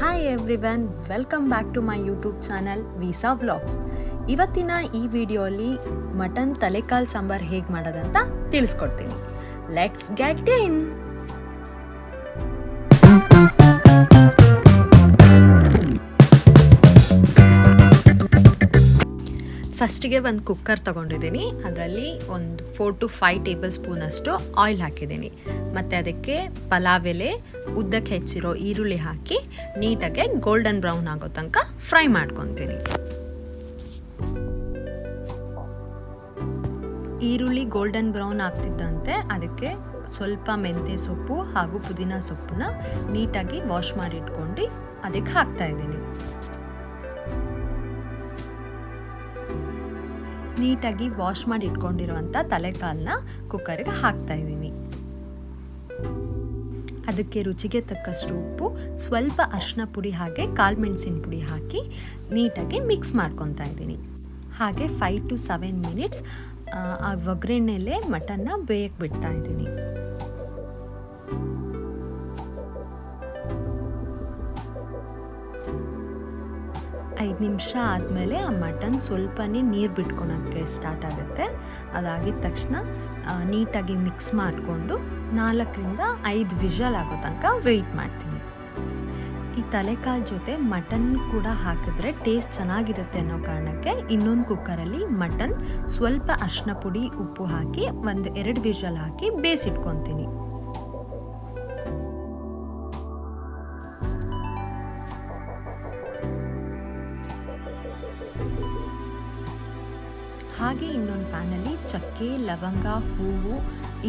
Hi everyone welcome back to my YouTube channel visa vlogs ಇವತ್ತಿನ ಈ ವಿಡಿಯೋಲಿ mutton ತಲೆಕಾಲ್ sambar ಹೇಗೆ ಮಾಡೋದಂತ ತಿಳಿಸ್ಕೊಡ್ತೀನಿ. ಲೆಟ್ಸ್ ಗೆಟ್ ಇನ್ ಫಸ್ಟಿಗೆ ಒಂದು ಕುಕ್ಕರ್ ತಗೊಂಡಿದ್ದೀನಿ. ಅದರಲ್ಲಿ ಒಂದು ಫೋರ್ ಟು ಫೈವ್ ಟೇಬಲ್ ಸ್ಪೂನಷ್ಟು ಆಯಿಲ್ ಹಾಕಿದ್ದೀನಿ. ಮತ್ತು ಅದಕ್ಕೆ ಪಲಾವ್ ಎಲೆ, ಉದ್ದಕ್ಕೆ ಹೆಚ್ಚಿರೋ ಈರುಳ್ಳಿ ಹಾಕಿ ನೀಟಾಗಿ ಗೋಲ್ಡನ್ ಬ್ರೌನ್ ಆಗೋ ತನಕ ಫ್ರೈ ಮಾಡ್ಕೊತೀನಿ. ಈರುಳ್ಳಿ ಗೋಲ್ಡನ್ ಬ್ರೌನ್ ಆಗ್ತಿದ್ದಂತೆ ಅದಕ್ಕೆ ಸ್ವಲ್ಪ ಮೆಂತ್ಯ ಸೊಪ್ಪು ಹಾಗೂ ಪುದೀನ ಸೊಪ್ಪನ್ನ ನೀಟಾಗಿ ವಾಶ್ ಮಾಡಿ ಇಟ್ಕೊಂಡು ಅದಕ್ಕೆ ಹಾಕ್ತಾ ನೀಟಾಗಿ ವಾಶ್ ಮಾಡಿ ಇಟ್ಕೊಂಡಿರುವಂಥ ತಲೆಕಾಲನ್ನ ಕುಕ್ಕರ್ಗೆ ಹಾಕ್ತಾ ಇದ್ದೀನಿ. ಅದಕ್ಕೆ ರುಚಿಗೆ ತಕ್ಕಷ್ಟು ಉಪ್ಪು, ಸ್ವಲ್ಪ ಅರಿಶಿನ ಪುಡಿ ಹಾಗೆ ಕಾಳು ಮೆಣಸಿನ ಪುಡಿ ಹಾಕಿ ನೀಟಾಗಿ ಮಿಕ್ಸ್ ಮಾಡ್ಕೊತಾ ಇದ್ದೀನಿ. ಹಾಗೆ ಫೈವ್ ಟು ಸೆವೆನ್ ಮಿನಿಟ್ಸ್ ಆ ಒಗ್ಗರಣೆಯಲ್ಲೇ ಮಟನ್ನ ಬೇಯಕ್ಕೆ ಬಿಡ್ತಾ ಇದ್ದೀನಿ. ಐದು ನಿಮಿಷ ಆದಮೇಲೆ ಆ ಮಟನ್ ಸ್ವಲ್ಪನೇ ನೀರು ಬಿಟ್ಕೊಳಕ್ಕೆ ಸ್ಟಾರ್ಟ್ ಆಗುತ್ತೆ. ಅದಾಗಿದ ತಕ್ಷಣ ನೀಟಾಗಿ ಮಿಕ್ಸ್ ಮಾಡಿಕೊಂಡು ನಾಲ್ಕರಿಂದ ಐದು ವಿಷಲ್ ಆಗೋ ತನಕ ವೆಯ್ಟ್ ಮಾಡ್ತೀನಿ. ಈ ತಲೆಕಾಲು ಜೊತೆ ಮಟನ್ ಕೂಡ ಹಾಕಿದ್ರೆ ಟೇಸ್ಟ್ ಚೆನ್ನಾಗಿರುತ್ತೆ ಅನ್ನೋ ಕಾರಣಕ್ಕೆ ಇನ್ನೊಂದು ಕುಕ್ಕರಲ್ಲಿ ಮಟನ್ ಸ್ವಲ್ಪ ಅರ್ಶಿನ ಪುಡಿ, ಉಪ್ಪು ಹಾಕಿ ಒಂದು ಎರಡು ವಿಷಲ್ ಹಾಕಿ ಬೇಯಿಸಿಟ್ಕೊತೀನಿ. ಹಾಗೆ ಇನ್ನೊಂದು ಪ್ಯಾನಲ್ಲಿ ಚಕ್ಕೆ, ಲವಂಗ, ಹೂವು,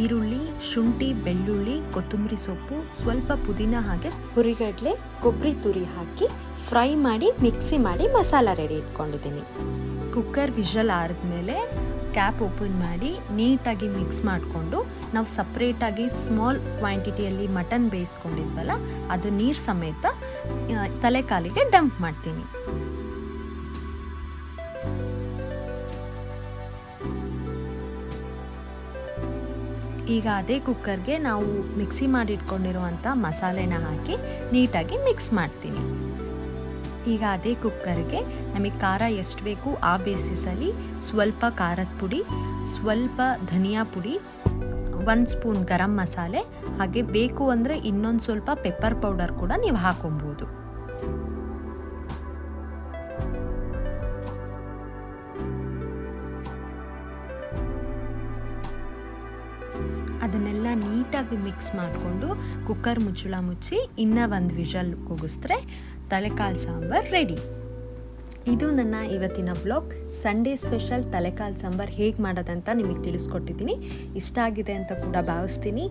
ಈರುಳ್ಳಿ, ಶುಂಠಿ, ಬೆಳ್ಳುಳ್ಳಿ, ಕೊತ್ತಂಬರಿ ಸೊಪ್ಪು, ಸ್ವಲ್ಪ ಪುದೀನ ಹಾಗೆ ಹುರಿಗಡಲೆ, ಕೊಬ್ಬರಿ ತುರಿ ಹಾಕಿ ಫ್ರೈ ಮಾಡಿ, ಮಿಕ್ಸಿ ಮಾಡಿ ಮಸಾಲ ರೆಡಿ ಇಟ್ಕೊಂಡಿದ್ದೀನಿ. ಕುಕ್ಕರ್ ವಿಷಲ್ ಆರಿದ್ಮೇಲೆ ಕ್ಯಾಪ್ ಓಪನ್ ಮಾಡಿ ನೀಟಾಗಿ ಮಿಕ್ಸ್ ಮಾಡಿಕೊಂಡು ನಾವು ಸಪ್ರೇಟಾಗಿ ಸ್ಮಾಲ್ ಕ್ವಾಂಟಿಟಿಯಲ್ಲಿ ಮಟನ್ ಬೇಯಿಸ್ಕೊಂಡಿದ್ವಲ್ಲ, ಅದು ನೀರು ಸಮೇತ ತಲೆಕಾಲಿಗೆ ಡಂಪ್ ಮಾಡ್ತೀನಿ. ಈಗ ಅದೇ ಕುಕ್ಕರ್ಗೆ ನಾವು ಮಿಕ್ಸಿ ಮಾಡಿಟ್ಕೊಂಡಿರುವಂಥ ಮಸಾಲೆನ ಹಾಕಿ ನೀಟಾಗಿ ಮಿಕ್ಸ್ ಮಾಡ್ತೀನಿ. ಈಗ ಅದೇ ಕುಕ್ಕರ್ಗೆ ನಮಗೆ ಖಾರ ಎಷ್ಟು ಬೇಕು ಆ ಬೇಸಿಸಲ್ಲಿ ಸ್ವಲ್ಪ ಖಾರದ ಪುಡಿ, ಸ್ವಲ್ಪ ಧನಿಯಾ ಪುಡಿ, ಒಂದು ಸ್ಪೂನ್ ಗರಂ ಮಸಾಲೆ, ಹಾಗೆ ಬೇಕು ಅಂದರೆ ಇನ್ನೊಂದು ಸ್ವಲ್ಪ ಪೆಪ್ಪರ್ ಪೌಡರ್ ಕೂಡ ನೀವು ಹಾಕೊಬೋದು. ನೀಟಾಗಿ ಮಿಕ್ಸ್ ಮಾಡಿಕೊಂಡು ಕುಕ್ಕರ್ ಮುಚ್ಚಳ ಮುಚ್ಚಿ ಇನ್ನೂ ಒಂದು ವಿಷಲ್ ಕೂಗಿಸಿದ್ರೆ ತಲೆಕಾಲು ಸಾಂಬಾರು ರೆಡಿ. ಇದು ನನ್ನ ಇವತ್ತಿನ ಬ್ಲಾಗ್. ಸಂಡೇ ಸ್ಪೆಷಲ್ ತಲೆಕಾಲು ಸಾಂಬಾರು ಹೇಗೆ ಮಾಡೋದಂತ ನಿಮಗೆ ತಿಳಿಸ್ಕೊಟ್ಟಿದ್ದೀನಿ. ಇಷ್ಟ ಆಗಿದೆ ಅಂತ ಕೂಡ ಭಾವಿಸ್ತೀನಿ.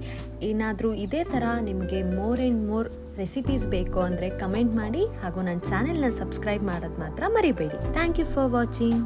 ಏನಾದರೂ ಇದೇ ಥರ ನಿಮಗೆ ಮೋರ್ ಆ್ಯಂಡ್ ಮೋರ್ ರೆಸಿಪೀಸ್ ಬೇಕು ಅಂದರೆ ಕಮೆಂಟ್ ಮಾಡಿ ಹಾಗೂ ನನ್ನ ಚಾನೆಲ್ನ ಸಬ್ಸ್ಕ್ರೈಬ್ ಮಾಡೋದು ಮಾತ್ರ ಮರಿಬೇಡಿ. Thank you for watching